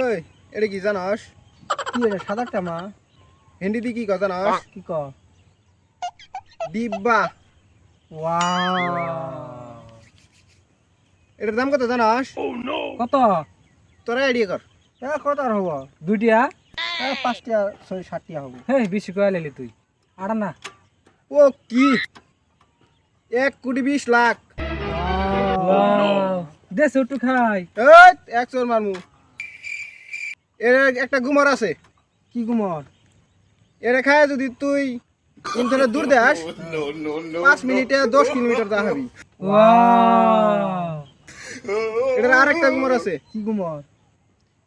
ওই এটা কি জানাস? কি এটা সাদাটা মা? হিন্দিতে কি কথা জানাস? কি ক ডিব্বা। ওয়াও। এটার দাম কত জানাস? কত? তোরা আইডিয়া কর। এ কত আর হব? দুইটিয়া? এ পাঁচটিয়া ছয় সাতটিয়া হব। হে বেশি কয়া লেলি তুই? আর না। ও কি? এক কোটি বিশ লাখ। দেশ একটু খাই। এই এক চোর মারমু। এর একটা গুমর আছে। কি গুমর? এটা খায় যদি তুই ইন্টারনেট দূর দেস পাঁচ মিনিটে দশ কিলোমিটার যা হবি। এটার আরেকটা গুমর আছে। কি গুমর?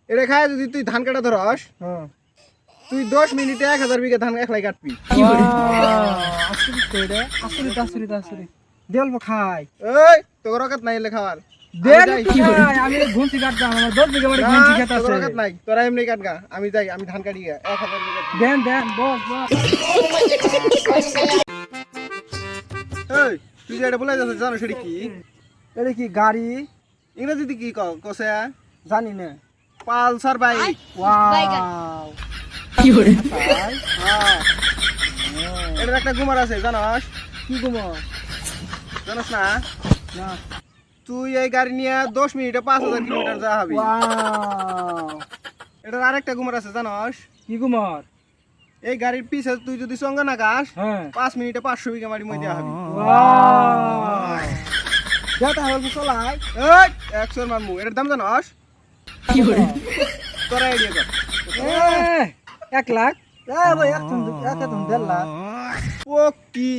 এটা খায় যদি তুই ধান কাটা ধরস হ্যাঁ। তুই দশ মিনিটে এক হাজার বিঘা ধান একলাই কাটবি। আসরিত আসরিত আসরিত দেল খাই এই তোর রকাত নাই এলে খাওয়ার। আমি যাই। আমি ধান কাটি দেন দেন বস বস। তুই এটা বলে যাচ্ছিস জানো সেটা কি? এটা কি গাড়ি? ইংরেজিতে কি ক- কসে? জানি না। Pulsar bike. ওয়াও। হ্যাঁ এটার একটা গুমার আছে জানস? কি গুমর? জানস না? না। তুই এই গাড়ি নিয়ে দশ মিনিটে পাঁচ হাজার কিলোমিটার যা হবি। এটার আরেকটা গুমার আছে জানস? কি গুমর? এই গাড়ির পিছে তুই যদি সঙ্গে না গাস হ্যাঁ। পাঁচ মিনিটে পাঁচশো বিঘা মাটি মই দেওয়া হবি। ওয়াও যাতা হল চলাই। এই একশো মারমু। এটার দাম জানস? তোরা আইডিয়া কর এক লাখ? ভাই এক দেড় লাখ। ও কি?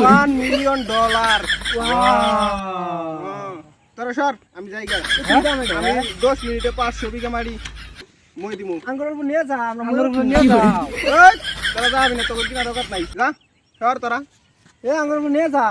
ওয়ান মিলিয়ন ডলার তোরা সর আমি যাই গা। হ্যাঁ? আমি দশ মিনিটে পাঁচশো বিঘা মাটি মই দিমু। আঙ্গুর নিয়ে যা আমরা নিয়ে যাও। তোরা যাবি না তোর কিনা দরকার নাই। যা সর তোরা। এ আঙ্গুর নিয়ে যা